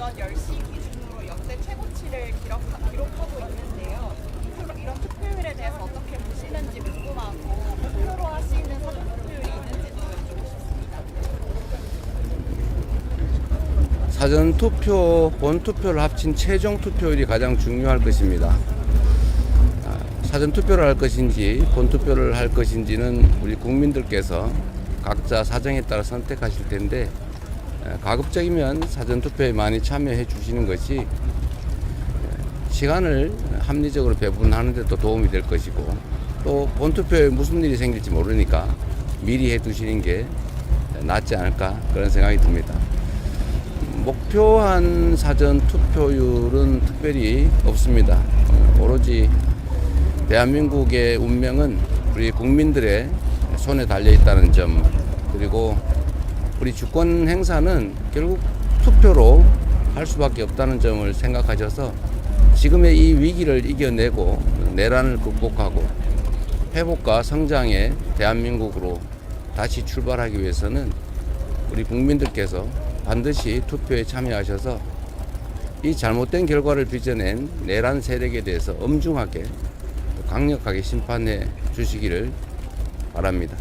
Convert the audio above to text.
오전 10시 기준으로 역대 최고치를 기록, 기록하고 있는데요. 이런 투표율에 대해서 어떻게 보시는지 궁금하고 목표로 하시는 사전 투표율이 있는지도 여쭙고 싶습니다. 사전 투표, 본 투표를 합친 최종 투표율이 가장 중요할 것입니다. 아, 사전 투표를 할 것인지 본 투표를 할 것인지는 우리 국민들께서 각자 사정에 따라 선택하실 텐데 가급적이면 사전 투표에 많이 참여해 주시는 것이 에, 시간을 합리적으로 배분하는 데도 도움이 될 것이고 또 본 투표에 무슨 일이 생길지 모르니까 미리 해 두시는 게 낫지 않을까 그런 생각이 듭니다. 목표한 사전 투표율은 특별히 없습니다. 어, 오로지 대한민국의 운명은 우리 국민들의 손에 달려 있다는 점 그리고 우리 주권 행사는 결국 투표로 할 수밖에 없다는 점을 생각하셔서 지금의 이 위기를 이겨내고 내란을 극복하고 회복과 성장의 대한민국으로 다시 출발하기 위해서는 우리 국민들께서 반드시 투표에 참여하셔서 이 잘못된 결과를 빚어낸 내란 세력에 대해서 엄중하게 또 강력하게 심판해 주시기를 바랍니다.